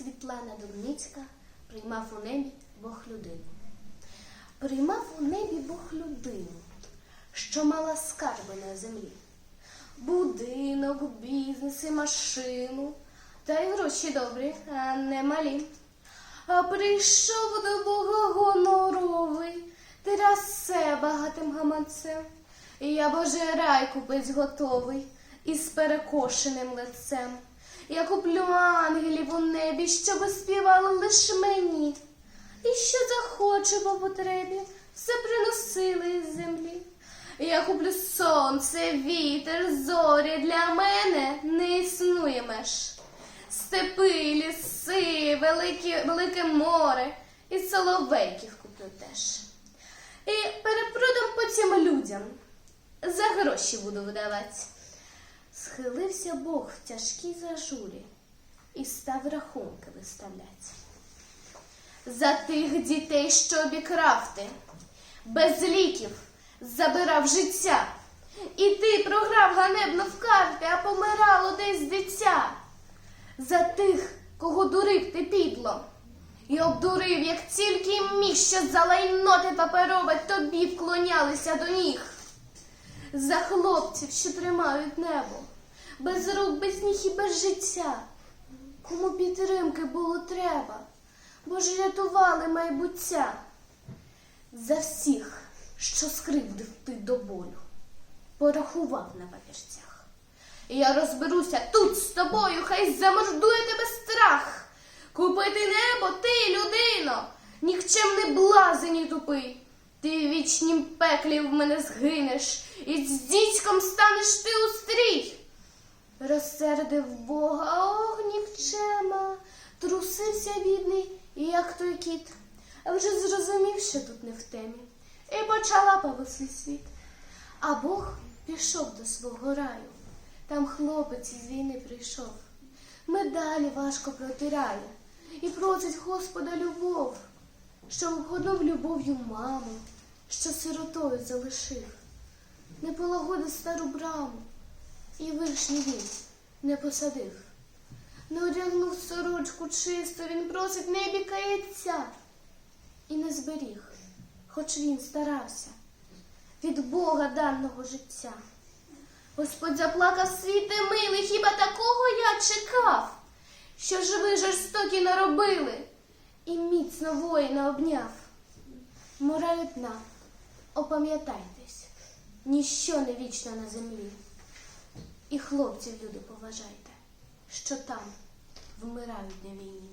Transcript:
Світлана Дубницька приймав у небі Бог людину. Приймав у небі Бог людину, що мала скарби на землі. Будинок, бізнес і машину, та й гроші добрі, а не малі. А прийшов до Бога гоноровий, трясе багатим гаманцем. Я Боже рай купить готовий із перекошеним лицем. Я куплю ангелів у небі, щоби співали лиш мені. І що захоче по потребі, все приносили із землі. Я куплю сонце, вітер, зорі для мене не існує меж. Степи, ліси, великі, велике море і соловейків куплю теж. І перепродам потім людям. За гроші буду видавати. Схилився Бог в тяжкій зажурі і став рахунки виставляти. За тих дітей, що обікрав ти, без ліків забирав життя. І ти програв ганебно в карти, а помирало десь дитя. За тих, кого дурив ти підло, і обдурив, як тільки міг, що за лайноти паперове тобі вклонялися до ніг. За хлопців, що тримають небо, без рук, без ніг і без життя. Кому підтримки було треба, бо ж рятували майбуття. За всіх, що скривдив ти до болю, порахував на папірцях. Я розберуся тут з тобою, хай замордує тебе страх. Купити небо ти, людино, нікчемний блазень і тупий. Ти вічнім пеклі в мене згинеш, і з дідьком станеш ти у стрій. Розсердив Бога, ох, нікчема, трусився бідний, як той кіт, а вже зрозумів, що тут не в темі, і почала пав свій світ. А Бог пішов до свого раю, там хлопець із війни прийшов, медалі важко протирає. І просить Господа любов, що вгодов любов'ю маму, що сиротою залишив, не полагодив стару браму, і вишні він не посадив. Не одягнув сорочку чисту, він просить небі каяття і не зберіг, хоч він старався від Бога даного життя. Господь заплакав світи милий, хіба такого я чекав, що ж ви жорстокі наробили і міцно воїна обняв. Мораль одна, опам'ятайтесь, ніщо не вічно на землі. І хлопців, люди, поважайте, що там вмирають на війні.